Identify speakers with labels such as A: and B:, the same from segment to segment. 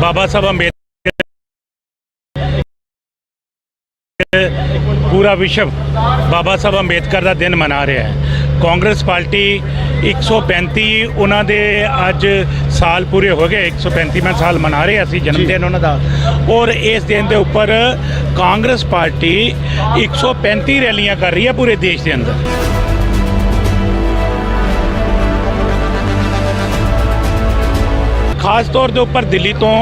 A: ਬਾਬਾ ਸਾਹਿਬ ਅੰਬੇਦਕਰ ਪੂਰਾ ਵਿਸ਼ਵ ਬਾਬਾ ਸਾਹਿਬ ਅੰਬੇਦਕਰ ਦਾ ਦਿਨ ਮਨਾ ਰਿਹਾ ਹੈ। ਕਾਂਗਰਸ ਪਾਰਟੀ 135 ਉਹਨਾਂ ਦੇ ਅੱਜ ਸਾਲ ਪੂਰੇ ਹੋ ਗਏ 135ਵਾਂ ਸਾਲ ਮਨਾ ਰਹੇ ਅਸੀਂ ਜਨਮ ਦਿਨ ਉਹਨਾਂ ਦਾ। ਔਰ ਇਸ ਦਿਨ ਦੇ ਉੱਪਰ ਕਾਂਗਰਸ ਪਾਰਟੀ 135 ਰੈਲੀਆਂ ਕਰ ਰਹੀ ਹੈ ਪੂਰੇ ਦੇਸ਼ ਦੇ ਅੰਦਰ। ਖਾਸ ਤੌਰ ਦੇ ਉੱਪਰ ਦਿੱਲੀ ਤੋਂ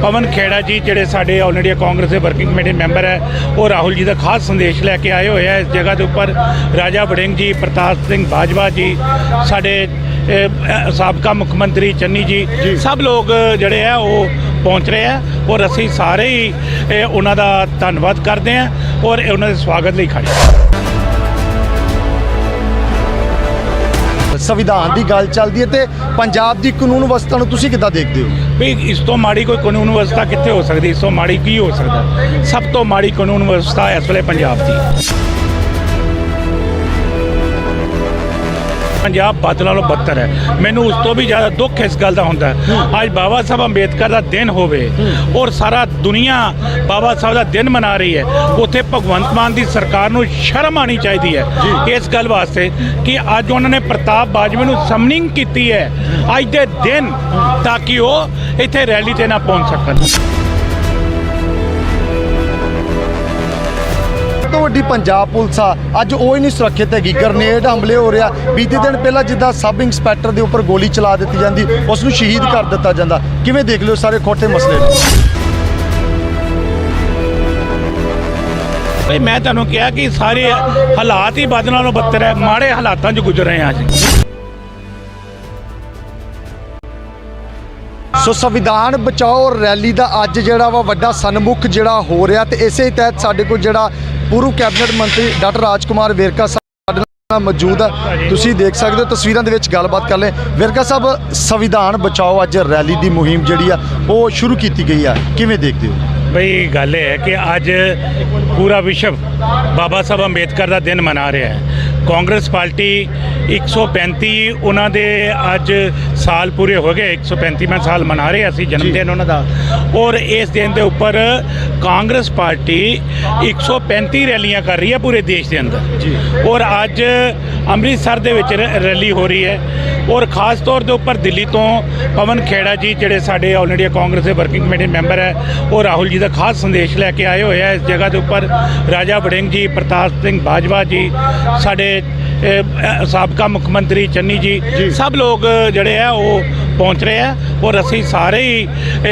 A: ਪਵਨ ਖੇੜਾ ਜੀ ਜਿਹੜੇ ਸਾਡੇ ਆਲ ਇੰਡੀਆ ਕਾਂਗਰਸ ਦੇ ਵਰਕਿੰਗ ਕਮੇਟੀ ਮੈਂਬਰ ਹੈ ਉਹ ਰਾਹੁਲ ਜੀ ਦਾ ਖਾਸ ਸੰਦੇਸ਼ ਲੈ ਕੇ ਆਏ ਹੋਏ ਆ ਇਸ ਜਗ੍ਹਾ ਦੇ ਉੱਪਰ ਰਾਜਾ ਵੜਿੰਗ ਜੀ ਪ੍ਰਤਾਪ ਸਿੰਘ ਬਾਜਵਾ ਜੀ ਸਾਡੇ ਸਾਬਕਾ ਮੁੱਖ ਮੰਤਰੀ ਚੰਨੀ ਜੀ ਸਭ ਲੋਕ ਜਿਹੜੇ ਆ ਉਹ ਪਹੁੰਚ ਰਹੇ ਆ ਔਰ ਅਸੀਂ ਸਾਰੇ ਹੀ ਉਹਨਾਂ ਦਾ ਧੰਨਵਾਦ ਕਰਦੇ ਆ ਔਰ ਉਹਨਾਂ ਦੇ ਸਵਾਗਤ ਲਈ ਖੜੇ ਹਾਂ।
B: ਸੰਵਿਧਾਨ ਦੀ ਗੱਲ ਚੱਲਦੀ ਹੈ ਤੇ ਪੰਜਾਬ ਦੀ ਕਾਨੂੰਨ ਵਿਵਸਥਾ ਨੂੰ ਤੁਸੀਂ ਕਿੱਦਾਂ ਦੇਖਦੇ ਹੋ?
A: ਵੀ ਇਸ ਤੋਂ ਮਾੜੀ ਕੋਈ ਕਾਨੂੰਨ ਵਿਵਸਥਾ ਕਿੱਥੇ ਹੋ ਸਕਦੀ? ਇਸ ਤੋਂ ਮਾੜੀ ਕੀ ਹੋ ਸਕਦਾ? ਸਭ ਤੋਂ ਮਾੜੀ ਕਾਨੂੰਨ ਵਿਵਸਥਾ ਇਸ ਵੇਲੇ ਪੰਜਾਬ ਦੀ ਪੰਜਾਬ ਬਾਦਲ ਨਾਲੋਂ ਬੱਤਰ ਹੈ। ਮੈਨੂੰ ਉਸ ਤੋਂ ਵੀ ਜ਼ਿਆਦਾ ਦੁੱਖ ਇਸ ਗੱਲ ਦਾ ਹੁੰਦਾ ਅੱਜ ਬਾਬਾ ਸਾਹਿਬ ਅੰਬੇਦਕਰ ਦਾ ਦਿਨ ਹੋਵੇ ਔਰ ਸਾਰਾ ਦੁਨੀਆ ਬਾਬਾ ਸਾਹਿਬ ਦਾ ਦਿਨ ਮਨਾ ਰਹੀ ਹੈ ਉੱਥੇ ਭਗਵੰਤ ਮਾਨ ਦੀ ਸਰਕਾਰ ਨੂੰ ਸ਼ਰਮ ਆਣੀ ਚਾਹੀਦੀ ਹੈ ਇਸ ਗੱਲ ਵਾਸਤੇ ਕਿ ਅੱਜ ਉਹਨਾਂ ਨੇ ਪ੍ਰਤਾਪ ਬਾਜਵੇ ਨੂੰ ਸਮਨਿੰਗ ਕੀਤੀ ਹੈ ਅੱਜ ਦੇ ਦਿਨ ਤਾਂ ਕਿ ਉਹ ਇੱਥੇ ਰੈਲੀ ਤੇ ਨਾ ਪਹੁੰਚ ਸਕਣ।
B: ਵੱਡੀ ਪੰਜਾਬ ਪੁਲਿਸ ਆ। ਅੱਜ ਉਹ ਹੀ ਨਹੀਂ ਸੁਰੱਖਿਅਤ ਹੈਗੀ। ਗਰਨੇਡ ਹਮਲੇ ਹੋ ਰਿਹਾ। ਬੀਤੇ ਦਿਨ ਪਹਿਲਾਂ ਜਿੱਦਾਂ ਸਬ ਇੰਸਪੈਕਟਰ ਦੇ ਉੱਪਰ ਗੋਲੀ ਚਲਾ ਦਿੱਤੀ ਜਾਂਦੀ, ਉਸ ਨੂੰ ਸ਼ਹੀਦ ਕਰ ਦਿੱਤਾ ਜਾਂਦਾ। ਕਿਵੇਂ ਦੇਖ ਲਿਓ ਸਾਰੇ ਖੋਟੇ ਮਸਲੇ ਨੂੰ?
A: ਭਈ ਮੈਂ ਤੁਹਾਨੂੰ ਕਿਹਾ ਕਿ ਸਾਰੇ ਹਾਲਾਤ ਹੀ ਬਦ ਨਾਲੋਂ ਬੱਤਰ ਹੈ। ਮਾੜੇ ਹਾਲਾਤਾਂ 'ਚ ਗੁਜ਼ਰ ਰਹੇ ਹਾਂ ਅਸੀਂ।
B: ਸੋ ਸੰਵਿਧਾਨ ਬਚਾਓ ਰੈਲੀ ਦਾ ਅੱਜ ਜਿਹੜਾ ਵਾ ਵੱਡਾ ਸਨਮੁਖ ਜਿਹੜਾ ਹੋ ਰਿਹਾ ਤੇ ਇਸੇ ਤਹਿਤ ਸਾਡੇ ਕੋਲ ਜਿਹੜਾ ਪੂਰਵ ਕੈਬਨਿਟ ਮੰਤਰੀ ਡਾਕਟਰ ਰਾਜਕੁਮਾਰ ਵੇਰਕਾ ਸਾਡੇ ਨਾਲ ਮੌਜੂਦ ਆ। ਤੁਸੀਂ ਦੇਖ ਸਕਦੇ ਹੋ, ਤਸਵੀਰਾਂ ਦੇ ਵਿੱਚ ਗੱਲਬਾਤ ਕਰ ਲੈ ਵੇਰਕਾ ਸਾਹਿਬ, ਸੰਵਿਧਾਨ ਬਚਾਓ ਅੱਜ ਰੈਲੀ ਦੀ ਮੁਹਿੰਮ ਜਿਹੜੀ ਆ, ਉਹ ਸ਼ੁਰੂ ਕੀਤੀ ਗਈ ਆ। ਕਿਵੇਂ ਦੇਖਦੇ ਹੋ?
A: ਬਈ, ਗੱਲ ਇਹ ਹੈ ਕਿ ਅੱਜ ਪੂਰਾ ਵਿਸ਼ਵ ਬਾਬਾ ਸਾਹਿਬ ਅੰਬੇਦਕਰ ਦਾ ਦਿਨ ਮਨਾ ਰਿਹਾ ਹੈ। ਕਾਂਗਰਸ ਪਾਰਟੀ 135 ਉਹਨਾਂ ਦੇ ਅੱਜ ਸਾਲ ਪੂਰੇ ਹੋ ਗਏ 135ਵਾਂ ਸਾਲ ਮਨਾ ਰਹੇ ਅਸੀਂ ਜਨਮ ਦਿਨ ਉਹਨਾਂ ਦਾ। ਔਰ ਇਸ ਦਿਨ ਦੇ ਉੱਪਰ ਕਾਂਗਰਸ ਪਾਰਟੀ 135 ਰੈਲੀਆਂ ਕਰ ਰਹੀ ਹੈ ਪੂਰੇ ਦੇਸ਼ ਦੇ ਅੰਦਰ।
B: ਜੀ।
A: ਔਰ ਅੱਜ ਅੰਮ੍ਰਿਤਸਰ ਦੇ ਵਿੱਚ ਰੈਲੀ ਹੋ ਰਹੀ ਹੈ। ਔਰ ਖਾਸ ਤੌਰ ਦੇ ਉੱਪਰ ਦਿੱਲੀ ਤੋਂ ਪਵਨ ਖੇੜਾ ਜੀ ਜਿਹੜੇ ਸਾਡੇ ਆਲ ਇੰਡੀਆ ਕਾਂਗਰਸ ਦੇ ਵਰਕਿੰਗ ਕਮੇਟੀ ਮੈਂਬਰ ਹੈ ਉਹ ਰਾਹੁਲ ਜੀ ਦਾ ਖਾਸ ਸੰਦੇਸ਼ ਲੈ ਕੇ ਆਏ ਹੋਏ ਆ ਇਸ ਜਗ੍ਹਾ ਦੇ ਉੱਪਰ ਰਾਜਾ ਵੜਿੰਗ ਜੀ ਪ੍ਰਤਾਪ ਸਿੰਘ ਬਾਜਵਾ ਜੀ ਸਾਡੇ ਅਹ, ਸਾਬਕਾ ਮੁੱਖ ਮੰਤਰੀ ਚੰਨੀ ਜੀ ਸਭ ਲੋਕ ਜਿਹੜੇ ਆ ਉਹ ਪਹੁੰਚ ਰਹੇ ਆ ਔਰ ਅਸੀਂ ਸਾਰੇ ਹੀ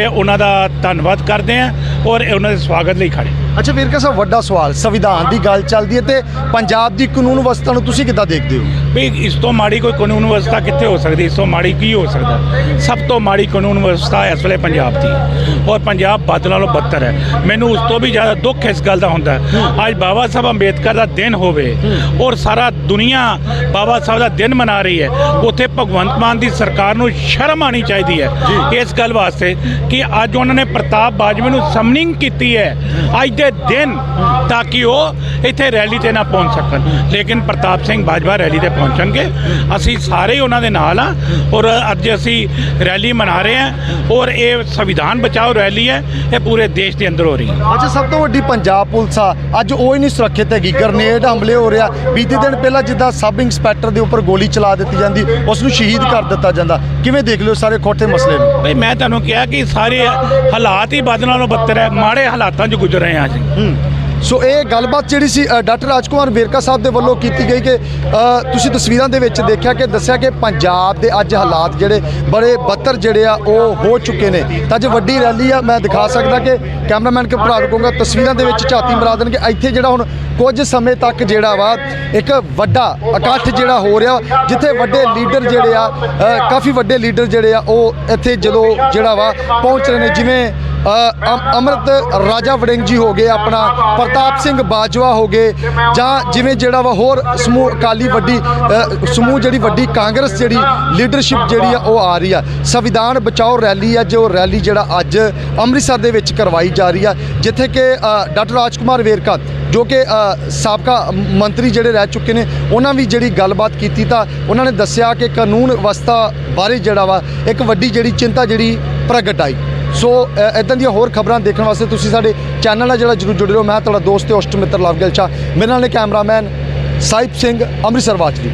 A: ਉਹਨਾਂ ਦਾ ਧੰਨਵਾਦ ਕਰਦੇ ਆ ਔਰ ਉਹਨਾਂ ਦੇ ਸਵਾਗਤ ਲਈ ਖੜੇ
B: ਅੱਛਾ ਵੇਰਕਾ ਸਾਹਿਬ ਵੱਡਾ ਸਵਾਲ ਸੰਵਿਧਾਨ ਦੀ ਗੱਲ ਚੱਲਦੀ ਹੈ ਤੇ ਪੰਜਾਬ ਦੀ ਕਾਨੂੰਨ ਵਿਵਸਥਾ ਨੂੰ ਤੁਸੀਂ ਕਿੱਦਾਂ ਦੇਖਦੇ ਹੋ?
A: ਵੀ ਇਸ ਤੋਂ ਮਾੜੀ ਕੋਈ ਕਾਨੂੰਨ ਵਿਵਸਥਾ ਕਿੱਥੇ ਹੋ ਸਕਦੀ? ਇਸ ਤੋਂ ਮਾੜੀ ਕੀ ਹੋ ਸਕਦਾ? ਸਭ ਤੋਂ ਮਾੜੀ ਕਾਨੂੰਨ ਵਿਵਸਥਾ ਇਸ ਵੇਲੇ ਪੰਜਾਬ ਦੀ ਔਰ ਪੰਜਾਬ ਬਾਦਲ ਨਾਲੋਂ ਬੱਤਰ ਹੈ। ਮੈਨੂੰ ਉਸ ਤੋਂ ਵੀ ਜ਼ਿਆਦਾ ਦੁੱਖ ਇਸ ਗੱਲ ਦਾ ਹੁੰਦਾ ਅੱਜ ਬਾਬਾ ਸਾਹਿਬ ਅੰਬੇਦਕਰ ਦਾ ਦਿਨ ਹੋਵੇ ਔਰ ਸਾਰਾ ਦੁਨੀਆ ਬਾਬਾ ਸਾਹਿਬ ਦਾ ਦਿਨ ਮਨਾ ਰਹੀ ਹੈ ਉੱਥੇ ਭਗਵੰਤ ਮਾਨ ਦੀ ਸਰਕਾਰ ਨੂੰ ਸ਼ਰਮ ਆਣੀ ਚਾਹੀਦੀ ਹੈ। ਇਸ ਗੱਲ ਵਾਸਤੇ ਕਿ ਅੱਜ ਉਹਨਾਂ ਨੇ ਪ੍ਰਤਾਪ ਬਾਜਵੇ ਨੂੰ ਸਮਨਿੰਗ ਕੀਤੀ ਹੈ। ਅੱਜ ਦੇ ਦਿਨ ਤਾਂ ਕਿ ਉਹ ਇੱਥੇ ਰੈਲੀ ਤੇ ਨਾ ਪਹੁੰਚ ਸਕਣ। ਲੇਕਿਨ ਪ੍ਰਤਾਪ ਸਿੰਘ ਬਾਜਵਾ ਰੈਲੀ ਤੇ ਪਹੁੰਚਣਗੇ। ਅਸੀਂ ਸਾਰੇ ਹੀ ਉਹਨਾਂ ਦੇ ਨਾਲ ਆ ਔਰ ਅੱਜ ਅਸੀਂ ਰੈਲੀ ਮਨਾ ਰਹੇ ਹਾਂ ਔਰ ਇਹ ਸੰਵਿਧਾਨ ਬਚਾਓ ਰੈਲੀ ਹੈ ਇਹ ਪੂਰੇ ਦੇਸ਼ ਦੇ ਅੰਦਰ ਹੋ ਰਹੀ ਹੈ।
B: ਅੱਛਾ ਸਭ ਤੋਂ ਵੱਡੀ ਪੰਜਾਬ ਪੁਲਿਸ ਆ। ਅੱਜ ਉਹ ਹੀ ਨਹੀਂ ਸੁਰੱਖਿਅਤ ਹੈਗੀ। ਗ੍ਰਨੇਡ ਹਮਲੇ ਹੋ ਰਿਹਾ। ਬੀਤੇ ਦਿਨ ਪਹਿਲਾਂ ਜਿੱਦਾਂ ਸਬ ਇੰਸਪੈਕਟਰ ਦੇ ਉੱਪਰ ਗੋਲੀ ਚਲਾ ਦਿੱਤੀ ਜਾਂਦੀ ਉਸ ਨੂੰ ਸ਼ਹੀਦ ਕਰ ਦਿੱਤਾ ਜਾਂਦਾ। ਕਿਵੇਂ ਦੇਖ ਲਿਓ ਸਾਰੇ ਖੋਟੇ ਮਸਲੇ ਨੂੰ?
A: ਭਈ ਮੈਂ ਤੁਹਾਨੂੰ ਕਿਹਾ ਕਿ ਸਾਰੇ ਹਾਲਾਤ ਹੀ ਬਦ ਨਾਲੋਂ ਬੱਤਰ ਹੈ। ਮਾੜੇ ਹਾਲਾਤਾਂ 'ਚ ਗੁਜ਼ਰ ਰਹੇ ਹਾਂ ਅਸੀਂ
B: ਹੂੰ। ਸੋ ਇਹ ਗੱਲਬਾਤ ਜਿਹੜੀ ਸੀ ਅ, ਡਾਕਟਰ ਰਾਜਕੁਮਾਰ ਵੇਰਕਾ ਸਾਹਿਬ ਦੇ ਵੱਲੋਂ ਕੀਤੀ ਗਈ ਕਿ ਤੁਸੀਂ ਤਸਵੀਰਾਂ ਦੇ ਵਿੱਚ ਦੇਖਿਆ ਕਿ ਦੱਸਿਆ ਕਿ ਪੰਜਾਬ ਦੇ ਅੱਜ ਹਾਲਾਤ ਜਿਹੜੇ ਬੜੇ ਬੱਤਰ ਜਿਹੜੇ ਆ ਉਹ ਹੋ ਚੁੱਕੇ ਨੇ। ਤਾਂ ਅੱਜ ਵੱਡੀ ਰੈਲੀ ਆ ਮੈਂ ਦਿਖਾ ਸਕਦਾ ਕਿ ਕੈਮਰਾਮੈਨ ਕੇ ਭਰਾ ਨੂੰ ਤਸਵੀਰਾਂ ਦੇ ਵਿੱਚ ਝਾਤੀ ਮਰਾ ਦੇਣ ਕਿ ਇੱਥੇ ਜਿਹੜਾ ਹੁਣ ਕੁਝ ਸਮੇਂ ਤੱਕ ਜਿਹੜਾ ਵਾ ਇੱਕ ਵੱਡਾ ਇਕੱਠ ਜਿਹੜਾ ਹੋ ਰਿਹਾ ਜਿੱਥੇ ਵੱਡੇ ਲੀਡਰ ਜਿਹੜੇ ਆ ਕਾਫੀ ਵੱਡੇ ਲੀਡਰ ਜਿਹੜੇ ਆ ਉਹ ਇੱਥੇ ਜਦੋਂ ਜਿਹੜਾ ਵਾ ਪਹੁੰਚ ਰਹੇ ਨੇ ਜਿਵੇਂ ਅੰਮ੍ਰਿਤ ਰਾਜਾ ਵੜਿੰਗ ਜੀ ਹੋ ਗਏ ਆਪਣਾ ਪ੍ਰਤਾਪ ਸਿੰਘ ਬਾਜਵਾ ਹੋ ਗਏ ਜਾਂ ਜਿਵੇਂ ਜਿਹੜਾ ਵਾ ਹੋਰ ਸਮੂਹ ਅਕਾਲੀ ਵੱਡੀ ਸਮੂਹ ਜਿਹੜੀ ਵੱਡੀ ਕਾਂਗਰਸ ਜਿਹੜੀ ਲੀਡਰਸ਼ਿਪ ਜਿਹੜੀ ਆ ਉਹ ਆ ਰਹੀ ਆ। ਸੰਵਿਧਾਨ ਬਚਾਓ ਰੈਲੀ ਆ ਜੋ ਰੈਲੀ ਜਿਹੜਾ ਅੱਜ ਅੰਮ੍ਰਿਤਸਰ ਦੇ ਵਿੱਚ ਕਰਵਾਈ ਜਾ ਰਹੀ ਆ ਜਿੱਥੇ ਕਿ ਅ, ਡਾਕਟਰ ਰਾਜਕੁਮਾਰ ਵੇਰਕਾ ਜੋ ਕਿ ਸਾਬਕਾ ਮੰਤਰੀ ਜਿਹੜੇ ਰਹਿ ਚੁੱਕੇ ਨੇ ਉਹਨਾਂ ਵੀ ਜਿਹੜੀ ਗੱਲਬਾਤ ਕੀਤੀ ਤਾਂ ਉਹਨਾਂ ਨੇ ਦੱਸਿਆ ਕਿ ਕਾਨੂੰਨ ਵਿਵਸਥਾ ਬਾਰੇ ਜਿਹੜਾ ਵਾ ਇੱਕ ਵੱਡੀ ਜਿਹੜੀ ਚਿੰਤਾ ਜਿਹੜੀ ਪ੍ਰਗਟ ਆਈ। ਸੋ ਇਦਾਂ ਦੀਆਂ ਹੋਰ ਖਬਰਾਂ ਦੇਖਣ ਵਾਸਤੇ ਤੁਸੀਂ ਸਾਡੇ ਚੈਨਲ ਨਾਲ ਜਿਹੜਾ ਜਰੂਰ ਜੁੜੇ ਰਹੋ। ਮੈਂ ਤੁਹਾਡਾ ਦੋਸਤ ਤੇ ਹੋਸਟ ਮਿੱਤਰ ਲਵਗਲ ਚਾ ਮੇਰੇ ਨਾਲ ਨੇ ਕੈਮਰਾਮੈਨ ਸਾਹਿਬ ਸਿੰਘ ਅੰਮ੍ਰਿਤਸਰ ਵਾਚਦੀ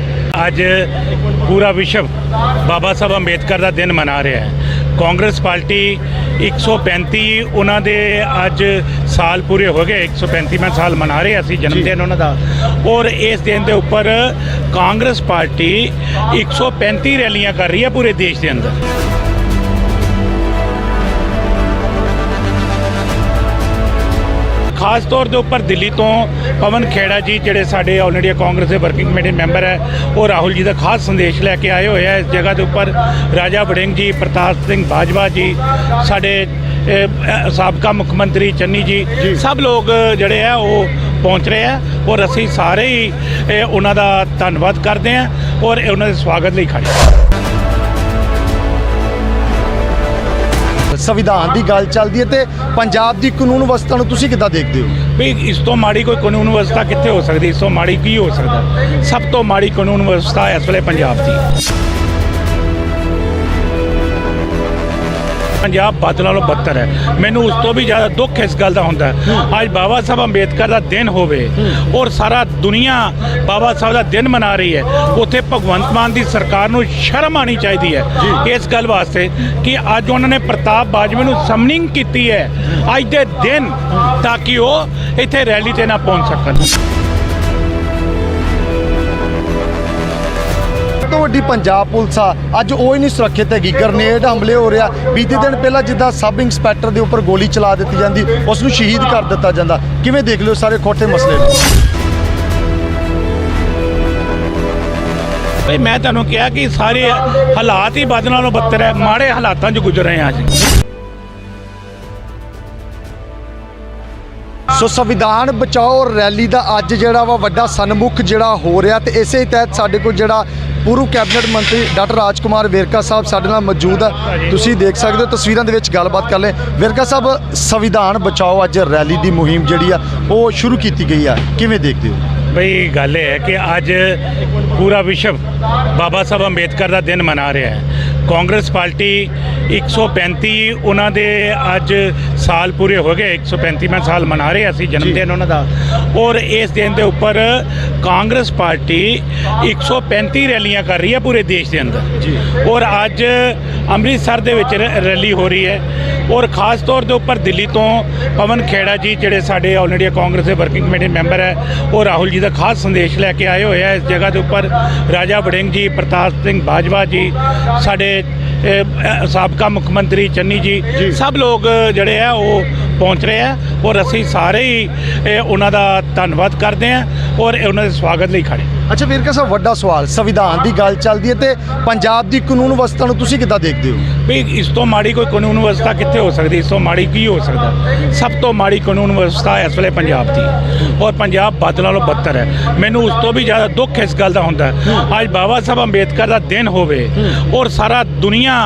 A: ਅੱਜ ਪੂਰਾ ਵਿਸ਼ਵ ਬਾਬਾ ਸਾਹਿਬ ਅੰਬੇਦਕਰ ਦਾ ਦਿਨ ਮਨਾ ਰਿਹਾ ਹੈ। ਕਾਂਗਰਸ ਪਾਰਟੀ 135 ਉਹਨਾਂ ਦੇ ਅੱਜ ਸਾਲ ਪੂਰੇ ਹੋ ਗਏ। 135ਵਾਂ ਸਾਲ ਮਨਾ ਰਹੇ ਅਸੀਂ ਜਨਮ ਦਿਨ ਉਹਨਾਂ ਦਾ। ਔਰ ਇਸ ਦਿਨ ਦੇ ਉੱਪਰ ਕਾਂਗਰਸ ਪਾਰਟੀ 135 ਰੈਲੀਆਂ ਕਰ ਰਹੀ ਹੈ ਪੂਰੇ ਦੇਸ਼ ਦੇ ਅੰਦਰ। ਖਾਸ ਤੌਰ ਦੇ ਉੱਪਰ ਦਿੱਲੀ ਤੋਂ ਪਵਨ ਖੇੜਾ ਜੀ ਜਿਹੜੇ ਸਾਡੇ ਆਲ ਇੰਡੀਆ ਕਾਂਗਰਸ ਦੇ ਵਰਕਿੰਗ ਕਮੇਟੀ ਮੈਂਬਰ ਹੈ ਉਹ ਰਾਹੁਲ ਜੀ ਦਾ ਖਾਸ ਸੰਦੇਸ਼ ਲੈ ਕੇ ਆਏ ਹੋਏ ਆ ਇਸ ਜਗ੍ਹਾ ਦੇ ਉੱਪਰ ਰਾਜਾ ਵੜਿੰਗ ਜੀ ਪ੍ਰਤਾਪ ਸਿੰਘ ਬਾਜਵਾ ਜੀ ਸਾਡੇ ਸਾਬਕਾ ਮੁੱਖ ਮੰਤਰੀ ਚੰਨੀ ਜੀ ਸਭ ਲੋਕ ਜਿਹੜੇ ਆ ਉਹ ਪਹੁੰਚ ਰਹੇ ਆ ਔਰ ਅਸੀਂ ਸਾਰੇ ਹੀ ਉਹਨਾਂ ਦਾ ਧੰਨਵਾਦ ਕਰਦੇ ਆ ਔਰ ਉਹਨਾਂ ਦੇ ਸਵਾਗਤ ਲਈ ਖੜੇ
B: ਸੰਵਿਧਾਨ ਦੀ ਗੱਲ ਚੱਲਦੀ ਹੈ ਤੇ ਪੰਜਾਬ ਦੀ ਕਾਨੂੰਨ ਵਿਵਸਥਾ ਨੂੰ ਤੁਸੀਂ ਕਿੱਦਾਂ ਦੇਖਦੇ ਹੋ?
A: ਵੀ ਇਸ ਤੋਂ ਮਾੜੀ ਕੋਈ ਕਾਨੂੰਨ ਵਿਵਸਥਾ ਕਿੱਥੇ ਹੋ ਸਕਦੀ? ਇਸ ਤੋਂ ਮਾੜੀ ਕੀ ਹੋ ਸਕਦਾ? ਸਭ ਤੋਂ ਮਾੜੀ ਕਾਨੂੰਨ ਵਿਵਸਥਾ ਇਸ ਵੇਲੇ ਪੰਜਾਬ ਦੀ ਪੰਜਾਬ ਬਾਦਲ ਨਾਲੋਂ ਬੱਤਰ ਹੈ। ਮੈਨੂੰ ਉਸ ਤੋਂ ਵੀ ਜ਼ਿਆਦਾ ਦੁੱਖ ਇਸ ਗੱਲ ਦਾ ਹੁੰਦਾ ਹੈ। ਅੱਜ ਬਾਬਾ ਸਾਹਿਬ ਅੰਬੇਦਕਰ ਦਾ ਦਿਨ ਹੋਵੇ ਔਰ ਸਾਰਾ ਦੁਨੀਆ ਬਾਬਾ ਸਾਹਿਬ ਦਾ ਦਿਨ ਮਨਾ ਰਹੀ ਹੈ ਉੱਥੇ ਭਗਵੰਤ ਮਾਨ ਦੀ ਸਰਕਾਰ ਨੂੰ ਸ਼ਰਮ ਆਣੀ ਚਾਹੀਦੀ ਹੈ। ਇਸ ਗੱਲ ਵਾਸਤੇ ਕਿ ਅੱਜ ਉਹਨਾਂ ਨੇ ਪ੍ਰਤਾਪ ਬਾਜਵੇ ਨੂੰ ਸਮਨਿੰਗ ਕੀਤੀ ਹੈ ਅੱਜ ਦੇ ਦਿਨ ਤਾਂ ਕਿ ਉਹ ਇੱਥੇ ਰੈਲੀ ਤੇ ਨਾ ਪਹੁੰਚ ਸਕਣ।
B: ਵੱਡੀ ਪੰਜਾਬ ਪੁਲਿਸ ਆ। ਅੱਜ ਉਹ ਹੀ ਨਹੀਂ ਸੁਰੱਖਿਅਤ ਹੈਗੀ। ਗ੍ਰਨੇਡ ਹਮਲੇ ਹੋ ਰਿਹਾ। ਬੀਤੇ ਦਿਨ ਪਹਿਲਾਂ ਜਿੱਦਾਂ ਸਬ ਇੰਸਪੈਕਟਰ ਦੇ ਉੱਪਰ ਗੋਲੀ ਚਲਾ ਦਿੱਤੀ ਜਾਂਦੀ, ਉਸ ਨੂੰ ਸ਼ਹੀਦ ਕਰ ਦਿੱਤਾ ਜਾਂਦਾ। ਕਿਵੇਂ ਦੇਖ ਲਿਓ ਸਾਰੇ ਖੋਟੇ ਮਸਲੇ ਨੂੰ?
A: ਭਈ ਮੈਂ ਤੁਹਾਨੂੰ ਕਿਹਾ ਕਿ ਸਾਰੇ ਹਾਲਾਤ ਹੀ ਬਦ ਨਾਲੋਂ ਬੱਤਰ ਹੈ। ਮਾੜੇ ਹਾਲਾਤਾਂ 'ਚ ਗੁਜ਼ਰ ਰਹੇ ਹਾਂ ਅਸੀਂ।
B: ਸੋ ਸੰਵਿਧਾਨ ਬਚਾਓ ਰੈਲੀ ਦਾ ਅੱਜ ਜਿਹੜਾ ਵਾ ਵੱਡਾ ਸਨਮੁਖ ਜਿਹੜਾ ਹੋ ਰਿਹਾ ਤੇ ਇਸੇ ਹੀ ਤਹਿਤ ਸਾਡੇ ਕੋਲ ਜਿਹੜਾ ਪੂਰਵ ਕੈਬਨਿਟ ਮੰਤਰੀ ਡਾਕਟਰ ਰਾਜਕੁਮਾਰ ਵੇਰਕਾ ਸਾਹਿਬ ਸਾਡੇ ਨਾਲ ਮੌਜੂਦ ਆ। ਤੁਸੀਂ ਦੇਖ ਸਕਦੇ ਹੋ ਤਸਵੀਰਾਂ ਦੇ ਵਿੱਚ ਗੱਲਬਾਤ ਕਰ ਲੈ ਵੇਰਕਾ ਸਾਹਿਬ ਸੰਵਿਧਾਨ ਬਚਾਓ ਅੱਜ ਰੈਲੀ ਦੀ ਮੁਹਿੰਮ ਜਿਹੜੀ ਆ ਉਹ ਸ਼ੁਰੂ ਕੀਤੀ ਗਈ ਆ। ਕਿਵੇਂ ਦੇਖਦੇ ਹੋ?
A: ਬਈ ਗੱਲ ਇਹ ਹੈ ਕਿ ਅੱਜ ਪੂਰਾ ਵਿਸ਼ਵ ਬਾਬਾ ਸਾਹਿਬ ਅੰਬੇਦਕਰ ਦਾ ਦਿਨ ਮਨਾ ਰਿਹਾ ਹੈ। ਕਾਂਗਰਸ ਪਾਰਟੀ 135 ਉਹਨਾਂ ਦੇ ਅੱਜ ਸਾਲ ਪੂਰੇ ਹੋ ਗਏ 135ਵਾਂ ਸਾਲ ਮਨਾ ਰਹੇ ਅਸੀਂ ਜਨਮ ਦਿਨ ਉਹਨਾਂ ਦਾ। ਔਰ ਇਸ ਦਿਨ ਦੇ ਉੱਪਰ ਕਾਂਗਰਸ ਪਾਰਟੀ 135 ਰੈਲੀਆਂ ਕਰ ਰਹੀ ਹੈ ਪੂਰੇ ਦੇਸ਼ ਦੇ ਅੰਦਰ।
B: ਜੀ।
A: ਔਰ ਅੱਜ ਅੰਮ੍ਰਿਤਸਰ ਦੇ ਵਿੱਚ ਰੈਲੀ ਹੋ ਰਹੀ ਹੈ। ਔਰ ਖਾਸ ਤੌਰ ਦੇ ਉੱਪਰ ਦਿੱਲੀ ਤੋਂ ਪਵਨ ਖੇੜਾ ਜੀ ਜਿਹੜੇ ਸਾਡੇ ਆਲ ਇੰਡੀਆ ਕਾਂਗਰਸ ਦੇ ਵਰਕਿੰਗ ਕਮੇਟੀ ਮੈਂਬਰ ਹੈ ਉਹ ਰਾਹੁਲ ਜੀ ਦਾ ਖਾਸ ਸੰਦੇਸ਼ ਲੈ ਕੇ ਆਏ ਹੋਏ ਆ ਇਸ ਜਗ੍ਹਾ ਦੇ ਉੱਪਰ ਰਾਜਾ ਵੜਿੰਗ ਜੀ ਪ੍ਰਤਾਪ ਸਿੰਘ ਬਾਜਵਾ ਜੀ ਸਾਡੇ ਸਾਬਕਾ ਮੁੱਖ ਮੰਤਰੀ ਚੰਨੀ ਜੀ ਸਭ ਲੋਕ ਜਿਹੜੇ ਆ ਉਹ ਪਹੁੰਚ ਰਿਹਾ ਔਰ ਅਸੀਂ ਸਾਰੇ ਹੀ ਅਹ, ਉਹਨਾਂ ਦਾ ਧੰਨਵਾਦ ਕਰਦੇ ਹਾਂ ਔਰ ਉਹਨਾਂ ਦੇ ਸਵਾਗਤ ਲਈ ਖੜੇ
B: ਅੱਛਾ ਵੇਰਕਾ ਸਾਹਿਬ ਵੱਡਾ ਸਵਾਲ ਸੰਵਿਧਾਨ ਦੀ ਗੱਲ ਚੱਲਦੀ ਹੈ ਤੇ ਪੰਜਾਬ ਦੀ ਕਾਨੂੰਨ ਵਿਵਸਥਾ ਨੂੰ ਤੁਸੀਂ ਕਿੱਦਾਂ ਦੇਖਦੇ ਹੋ?
A: ਵੀ ਇਸ ਤੋਂ ਮਾੜੀ ਕੋਈ ਕਾਨੂੰਨ ਵਿਵਸਥਾ ਕਿੱਥੇ ਹੋ ਸਕਦੀ? ਇਸ ਤੋਂ ਮਾੜੀ ਕੀ ਹੋ ਸਕਦਾ? ਸਭ ਤੋਂ ਮਾੜੀ ਕਾਨੂੰਨ ਵਿਵਸਥਾ ਇਸ ਵੇਲੇ ਪੰਜਾਬ ਦੀ ਔਰ ਪੰਜਾਬ ਬਾਦਲ ਨਾਲੋਂ ਬੱਤਰ ਹੈ। ਮੈਨੂੰ ਉਸ ਤੋਂ ਵੀ ਜ਼ਿਆਦਾ ਦੁੱਖ ਇਸ ਗੱਲ ਦਾ ਹੁੰਦਾ ਅੱਜ ਬਾਬਾ ਸਾਹਿਬ ਅੰਬੇਦਕਰ ਦਾ ਦਿਨ ਹੋਵੇ ਔਰ ਸਾਰਾ ਦੁਨੀਆ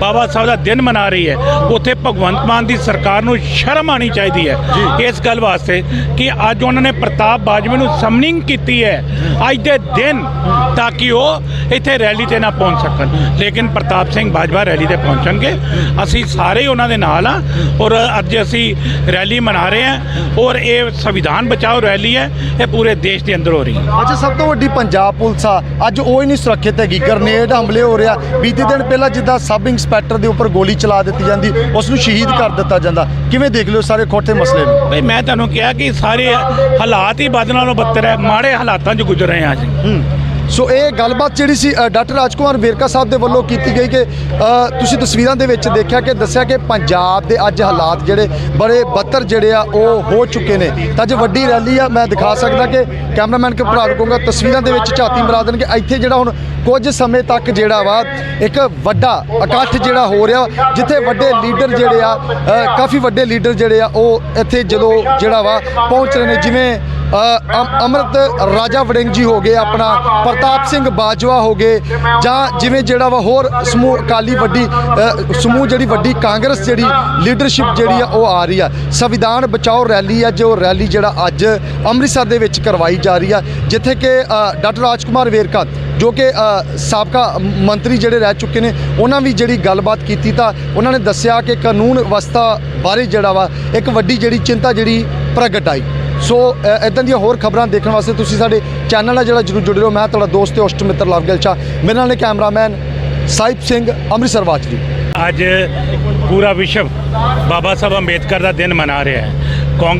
A: ਬਾਬਾ ਸਾਹਿਬ ਦਾ ਦਿਨ ਮਨਾ ਰਹੀ ਹੈ ਉੱਥੇ ਭਗਵੰਤ ਮਾਨ ਦੀ ਸਰਕਾਰ ਨੂੰ ਸ਼ਰਮ ਆਣੀ ਚਾਹੀਦੀ ਹੈ। ਇਸ ਗੱਲ ਵਾਸਤੇ ਕਿ ਅੱਜ ਉਹਨਾਂ ਨੇ ਪ੍ਰਤਾਪ ਬਾਜਵੇ ਨੂੰ ਸਮਨਿੰਗ ਕੀਤੀ ਹੈ। ਅੱਜ ਦੇ ਦਿਨ ਤਾਂ ਕਿ ਉਹ ਇੱਥੇ ਰੈਲੀ ਤੇ ਨਾ ਪਹੁੰਚ ਸਕਣ। ਲੇਕਿਨ ਪ੍ਰਤਾਪ ਸਿੰਘ ਬਾਜਵਾ ਰੈਲੀ ਤੇ ਪਹੁੰਚਣਗੇ। ਅਸੀਂ ਸਾਰੇ ਉਹਨਾਂ ਦੇ ਨਾਲ ਆ ਔਰ ਅੱਜ ਅਸੀਂ ਰੈਲੀ ਮਨਾ ਰਹੇ ਹਾਂ ਔਰ ਇਹ ਸੰਵਿਧਾਨ ਬਚਾਓ ਰੈਲੀ ਹੈ ਇਹ ਪੂਰੇ ਦੇਸ਼ ਦੇ ਅੰਦਰ ਹੋ ਰਹੀ ਹੈ।
B: ਅੱਛਾ ਸਭ ਤੋਂ ਵੱਡੀ ਪੰਜਾਬ ਪੁਲਿਸ ਆ। ਅੱਜ ਉਹ ਹੀ ਨਹੀਂ ਸੁਰੱਖਿਅਤ ਹੈਗੀ। ਗ੍ਰਨੇਡ ਹਮਲੇ ਹੋ ਰਿਹਾ। ਬੀਤੇ ਦਿਨ ਪਹਿਲਾਂ ਜਿੱਦਾਂ ਸਬ ਇੰਸਪੈਕਟਰ ਦੇ ਉੱਪਰ ਗੋਲੀ ਚਲਾ ਦਿੱਤੀ ਜਾਂਦੀ ਉਸ ਨੂੰ ਸ਼ਹੀਦ ਕਰ ਦਿੱਤਾ ਜਾਂਦਾ। ਕਿਵੇਂ ਦੇਖ ਲਿਓ ਸਾਰੇ ਖੋਟੇ ਮਸਲੇ ਨੂੰ?
A: ਭਈ ਮੈਂ ਤੁਹਾਨੂੰ ਕਿਹਾ ਕਿ ਸਾਰੇ ਹਾਲਾਤ ਹੀ ਬਦ ਨਾਲੋਂ ਬੱਤਰ ਹੈ। ਮਾੜੇ ਹਾਲਾਤਾਂ 'ਚ ਗੁਜ਼ਰ ਰਹੇ ਹਾਂ ਅਸੀਂ।
B: ਹੂੰ। ਸੋ ਇਹ ਗੱਲਬਾਤ ਜਿਹੜੀ ਸੀ ਅ, ਡਾਕਟਰ ਰਾਜਕੁਮਾਰ ਵੇਰਕਾ ਸਾਹਿਬ ਦੇ ਵੱਲੋਂ ਕੀਤੀ ਗਈ ਕਿ ਤੁਸੀਂ ਤਸਵੀਰਾਂ ਦੇ ਵਿੱਚ ਦੇਖਿਆ ਕਿ ਦੱਸਿਆ ਕਿ ਪੰਜਾਬ ਦੇ ਅੱਜ ਹਾਲਾਤ ਜਿਹੜੇ ਬੜੇ ਬੱਤਰ ਜਿਹੜੇ ਆ ਉਹ ਹੋ ਚੁੱਕੇ ਨੇ। ਤਾਂ ਅੱਜ ਵੱਡੀ ਰੈਲੀ ਆ ਮੈਂ ਦਿਖਾ ਸਕਦਾ ਕਿ ਕੈਮਰਾਮੈਨ ਕੇ ਭਰਾ ਕਹੂੰਗਾ ਤਸਵੀਰਾਂ ਦੇ ਵਿੱਚ ਝਾਤੀ ਮਰਾ ਦੇਣ ਕਿ ਇੱਥੇ ਜਿਹੜਾ ਹੁਣ ਕੁਝ ਸਮੇਂ ਤੱਕ ਜਿਹੜਾ ਵਾ ਇੱਕ ਵੱਡਾ ਇਕੱਠ ਜਿਹੜਾ ਹੋ ਰਿਹਾ ਜਿੱਥੇ ਵੱਡੇ ਲੀਡਰ ਜਿਹੜੇ ਆ ਕਾਫੀ ਵੱਡੇ ਲੀਡਰ ਜਿਹੜੇ ਆ ਉਹ ਇੱਥੇ ਜਦੋਂ ਜਿਹੜਾ ਵਾ ਪਹੁੰਚ ਰਹੇ ਨੇ ਜਿਵੇਂ ਅੰਮ੍ਰਿਤ ਰਾਜਾ ਵੜਿੰਗ ਜੀ ਹੋ ਗਏ ਆਪਣਾ ਪ੍ਰਤਾਪ ਸਿੰਘ ਬਾਜਵਾ ਹੋ ਗਏ ਜਾਂ ਜਿਵੇਂ ਜਿਹੜਾ ਵਾ ਹੋਰ ਸਮੂਹ ਅਕਾਲੀ ਵੱਡੀ ਸਮੂਹ ਜਿਹੜੀ ਵੱਡੀ ਕਾਂਗਰਸ ਜਿਹੜੀ ਲੀਡਰਸ਼ਿਪ ਜਿਹੜੀ ਆ ਉਹ ਆ ਰਹੀ ਆ। ਸੰਵਿਧਾਨ ਬਚਾਓ ਰੈਲੀ ਆ ਜੋ ਰੈਲੀ ਜਿਹੜਾ ਅੱਜ ਅੰਮ੍ਰਿਤਸਰ ਦੇ ਵਿੱਚ ਕਰਵਾਈ ਜਾ ਰਹੀ ਆ ਜਿੱਥੇ ਕਿ ਅ, ਡਾਕਟਰ ਰਾਜਕੁਮਾਰ ਵੇਰਕਾ ਜੋ ਕਿ ਸਾਬਕਾ ਮੰਤਰੀ ਜਿਹੜੇ ਰਹਿ ਚੁੱਕੇ ਨੇ ਉਹਨਾਂ ਵੀ ਜਿਹੜੀ ਗੱਲਬਾਤ ਕੀਤੀ ਤਾਂ ਉਹਨਾਂ ਨੇ ਦੱਸਿਆ ਕਿ ਕਾਨੂੰਨ ਵਿਵਸਥਾ ਬਾਰੇ ਜਿਹੜਾ ਵਾ ਇੱਕ ਵੱਡੀ ਜਿਹੜੀ ਚਿੰਤਾ ਜਿਹੜੀ ਪ੍ਰਗਟ ਆਈ। ਸੋ ਇਦਾਂ ਦੀਆਂ ਹੋਰ ਖਬਰਾਂ ਦੇਖਣ ਵਾਸਤੇ ਤੁਸੀਂ ਸਾਡੇ ਚੈਨਲ ਨਾਲ ਜਿਹੜਾ ਜਰੂਰ ਜੁੜੇ ਰਹੋ। ਮੈਂ ਤੁਹਾਡਾ ਦੋਸਤ ਤੇ ਉਸ਼ਟ ਮਿੱਤਰ ਲਵਗਲ ਚਾ ਮੇਰੇ ਨਾਲ ਨੇ ਕੈਮਰਾਮੈਨ ਸਾਹਿਬ ਸਿੰਘ ਅੰਮ੍ਰਿਤਸਰ ਵਾਚਲੀ
A: ਅੱਜ ਪੂਰਾ ਵਿਸ਼ਵ ਬਾਬਾ ਸਾਹਿਬ ਅੰਬੇਦਕਰ ਦਾ ਦਿਨ ਮਨਾ ਰਿਹਾ ਹੈ।